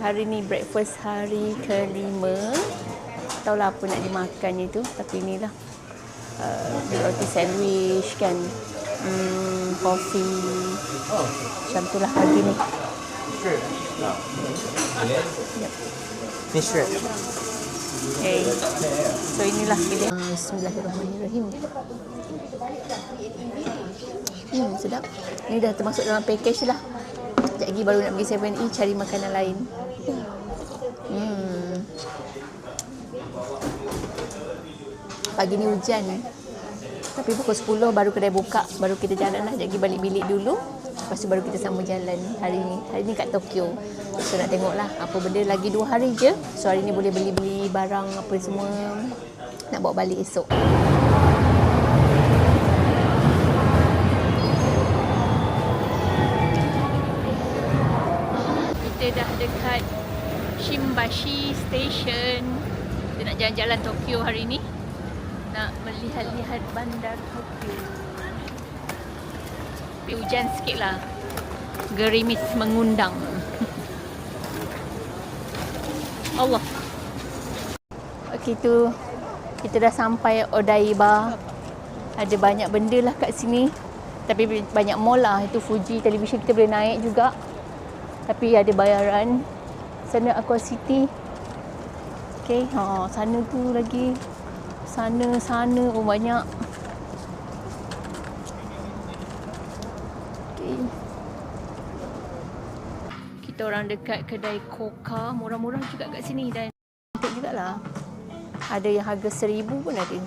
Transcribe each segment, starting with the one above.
hari ni breakfast hari kelima. Tahu lah apa nak dimakannya tu. Tapi inilah. Uh, roti sandwich kan. Hmm, coffee. Macam tu lah pagi ni. Ni shrimp. Okay. So inilah bila. Uh, Bismillahirrahmanirrahim. Hmm, sedap. Ini dah termasuk dalam package lah. Sekejap lagi baru nak pergi 7E cari makanan lain. Pagi ni hujan. Tapi pukul 10 baru kedai buka. Baru kita jalan lah. Lagi balik bilik dulu. Lepas tu baru kita sama jalan hari ni. Hari ni kat Tokyo. So nak tengok lah apa benda. Lagi dua hari je. So hari ni boleh beli-beli barang apa semua. Nak bawa balik esok. Kita dah dekat Shimbashi Station. Kita nak jalan-jalan Tokyo hari ni. Melihat-lihat bandar Tokyo. Tapi hujan sikit lah. Gerimis mengundang. Allah. Okey tu kita dah sampai Odaiba. Ada banyak benda lah kat sini. Tapi banyak mall lah. Itu Fuji television kita boleh naik juga. Tapi ada bayaran. Sana Aqua City. Okay, ha, sana tu lagi. Sana, sana. Oh, banyak. Okay. Kita orang dekat kedai Coca. Murah-murah juga kat sini. Dan cantik jugalah. Ada yang harga seribu pun ada.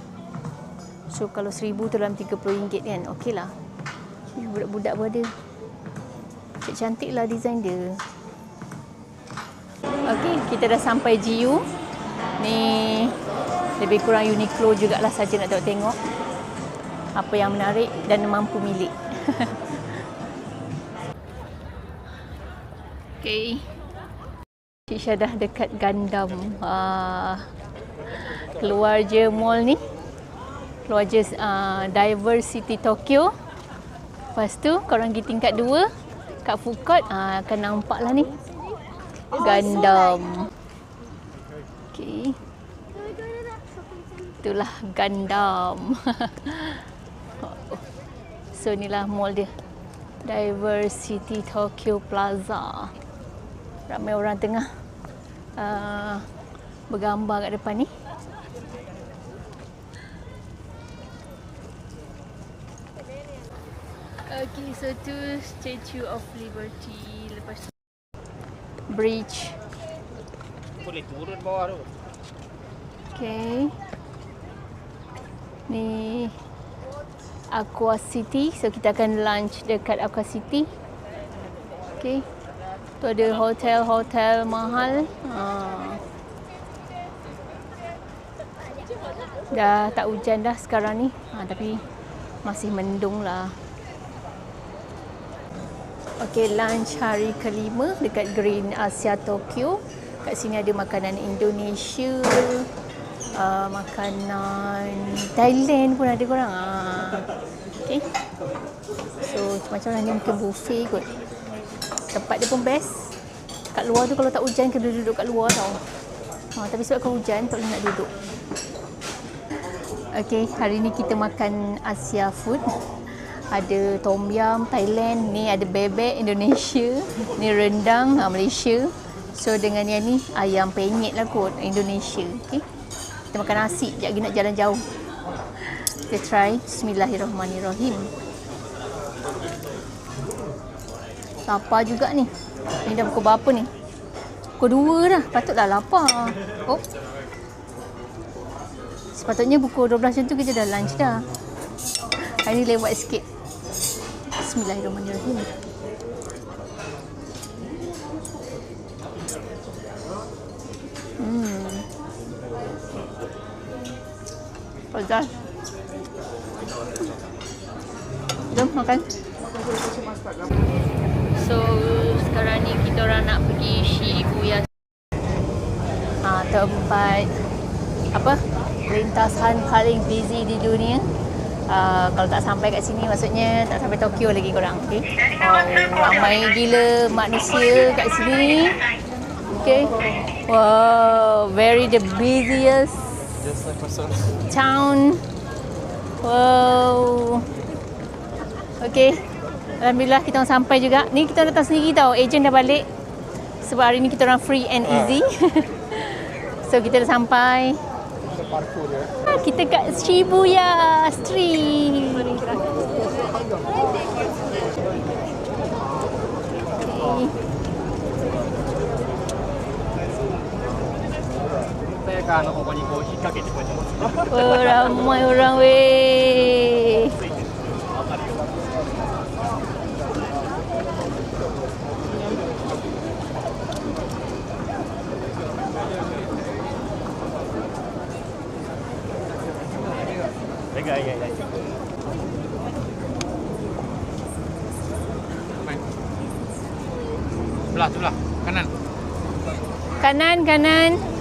So, kalau seribu tu dalam RM30 kan. Okey lah. Budak-budak pun ada. Cantik-cantik lah design dia. Okey, kita dah sampai GU. Ni lebih kurang Uniqlo jugalah saja nak tengok-tengok. Apa yang menarik dan mampu milik. Okey. Cik Syah dah dekat Gundam. Ah, keluar je mall ni. Keluar je uh, Diversity Tokyo. Lepas tu korang pergi tingkat 2 kat food court uh, akan nampak lah ni. Gundam. Okay. Itulah Gundam. so inilah mall dia. Diversity Tokyo Plaza. Ramai orang tengah uh, bergambar kat depan ni. Okay, so tu Statue of Liberty. Lepas tu Bridge. Boleh turun bawah tu. Okay. Ni Aqua City. So kita akan lunch dekat Aqua City. Okay. Tu ada hotel-hotel mahal. Ha. Dah tak hujan dah sekarang ni. Ha, tapi masih mendung lah. Okey, lunch hari kelima dekat Green Asia Tokyo. Kat sini ada makanan Indonesia, uh, makanan Thailand pun ada korang. Uh, okay. So, macam mana ni mungkin buffet kot. Tempat dia pun best. Kat luar tu kalau tak hujan, kena duduk kat luar tau. Ha, tapi sebab kalau hujan, tak boleh nak duduk. Okay, hari ni kita makan Asia food ada tom yum Thailand, ni ada bebek Indonesia, ni rendang ha, Malaysia. So dengan yang ni ayam penyet lah kot Indonesia. Okay. Kita makan nasi, sekejap lagi nak jalan jauh. Kita try. Bismillahirrahmanirrahim. Lapar juga ni. Ni dah pukul berapa ni? Pukul dua dah. Patutlah lapar. Oh. Sepatutnya pukul 12 macam tu kita dah lunch dah. Hari ni lewat sikit. Bismillahirrahmanirrahim. Pedas. Jom makan. So sekarang ni kita orang nak pergi Shibuya. Ha, tempat apa? Lintasan paling busy di dunia. Uh, kalau tak sampai kat sini maksudnya tak sampai Tokyo lagi korang okay? oh, ramai gila manusia kat sini Okay. Wow, very the busiest Just like town. Wow. Okay. Alhamdulillah kita orang sampai juga. Ni kita datang sendiri tau. Ejen dah balik. Sebab hari ni kita orang free and easy. so kita dah sampai. Parkour ya. Ah, Kita kat Shibuya Street. Okay. かあのここにこう引っ掛けてこうやって持ってほらうまいほらうえ Sebelah, sebelah. Kanan. Kanan, kanan.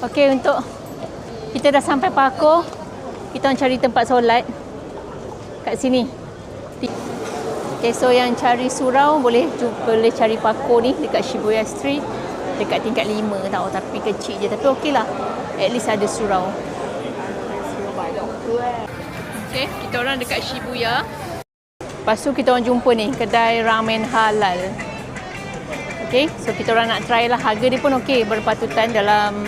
Okey untuk kita dah sampai Pakoh. Kita orang cari tempat solat kat sini. Okay, so yang cari surau boleh boleh cari Pakoh ni dekat Shibuya Street dekat tingkat 5 tau tapi kecil je tapi okey lah at least ada surau Okay, kita orang dekat Shibuya Lepas tu kita orang jumpa ni kedai ramen halal Okay, so kita orang nak try lah. Harga dia pun okey. Berpatutan dalam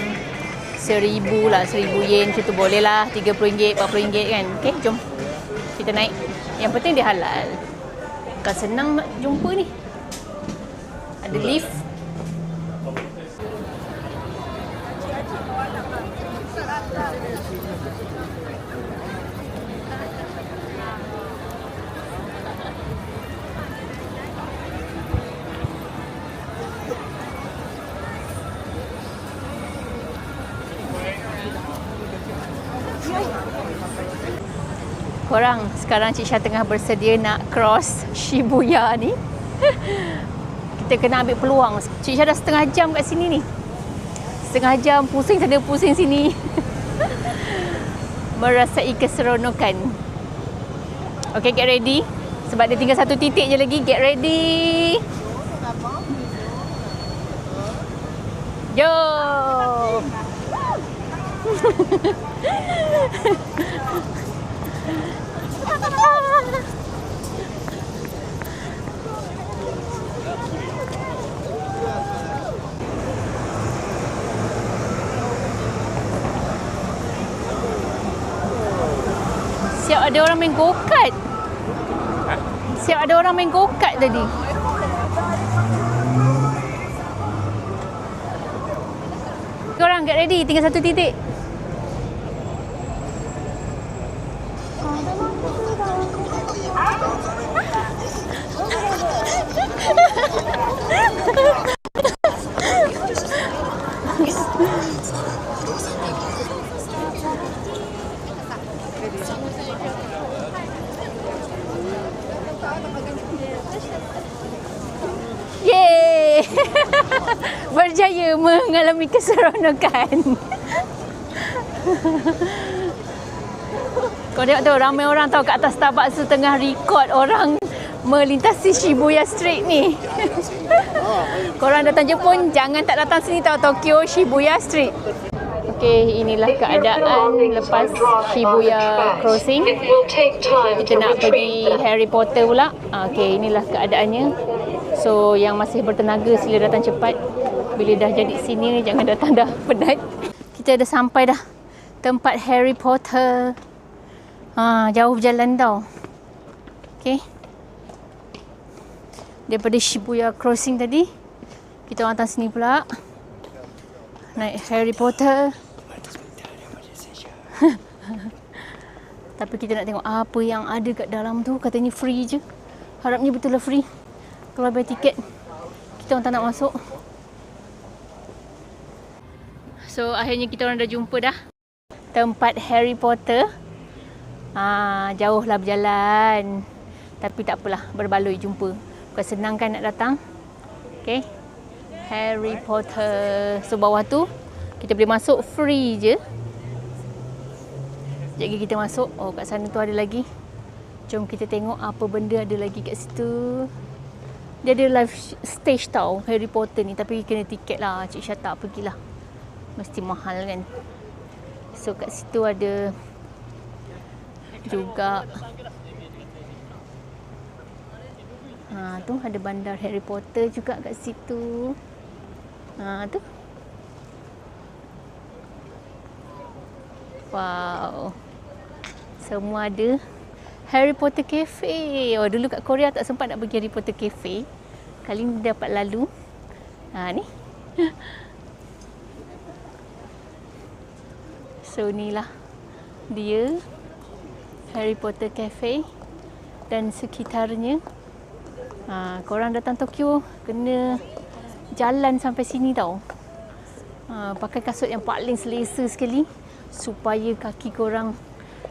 seribu lah, seribu yen macam tu boleh lah. RM30, RM40 kan? Okay, jom. Kita naik. Yang penting dia halal. Bukan senang nak jumpa ni. Ada lift Korang sekarang Cik Syah tengah bersedia nak cross Shibuya ni. Kita kena ambil peluang. Cik Syah dah setengah jam kat sini ni. Setengah jam pusing sana pusing sini. Merasai keseronokan. Okay, get ready. Sebab dia tinggal satu titik je lagi. Get ready. Jom. Siap ada orang main go-kart. Siap ada orang main go-kart tadi. Korang get ready, tinggal satu titik. Mengalami keseronokan. Kau tengok tu ramai orang tahu kat atas Starbucks tu tengah record orang melintasi Shibuya Street ni. Korang datang Jepun jangan tak datang sini tahu Tokyo Shibuya Street. Okey, inilah keadaan lepas Shibuya Crossing. Kita nak pergi Harry Potter pula. Ah, Okey, inilah keadaannya. So, yang masih bertenaga sila datang cepat. Bila dah jadi senior, jangan datang dah penat. Kita dah sampai dah tempat Harry Potter. Ha, jauh jalan tau. Okey. Daripada Shibuya Crossing tadi, kita orang datang sini pula. Naik Harry Potter. Tapi kita nak tengok apa yang ada kat dalam tu. Katanya free je. Harapnya betul lah free. Kalau bayar tiket, kita orang tak nak masuk. So, akhirnya kita orang dah jumpa dah. Tempat Harry Potter. Ah, jauh lah berjalan. Tapi tak apalah, berbaloi jumpa. Bukan senang kan nak datang. Okay. Harry Potter. So bawah tu, kita boleh masuk free je. Sekejap lagi kita masuk. Oh kat sana tu ada lagi. Jom kita tengok apa benda ada lagi kat situ. Dia ada live stage tau Harry Potter ni tapi kena tiket lah. Cik Syah tak pergilah. Mesti mahal kan. So kat situ ada juga Ha tu ada bandar Harry Potter juga kat situ. Ha tu. Wow. Semua ada. Harry Potter Cafe. Oh dulu kat Korea tak sempat nak pergi Harry Potter Cafe. Kali ni dapat lalu. Ha ni. So inilah dia Harry Potter Cafe dan sekitarnya. Ha, korang datang Tokyo kena jalan sampai sini tau. Ha, pakai kasut yang paling selesa sekali supaya kaki korang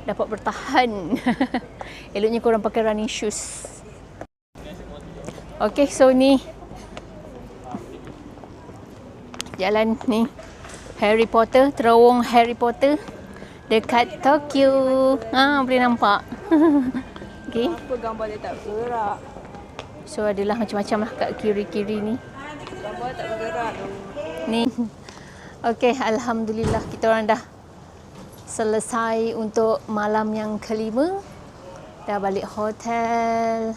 dapat bertahan. Eloknya korang pakai running shoes. Okay, so ni jalan ni Harry Potter, terowong Harry Potter dekat Tokyo. Ha, boleh nampak. okay. Apa gambar dia tak bergerak? So adalah macam-macam lah kat kiri-kiri ni. Gambar tak bergerak tu. Ni. Okay, Alhamdulillah kita orang dah selesai untuk malam yang kelima. Dah balik hotel.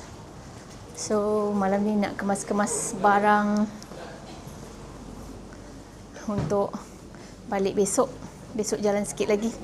So malam ni nak kemas-kemas barang untuk balik besok. Besok jalan sikit lagi.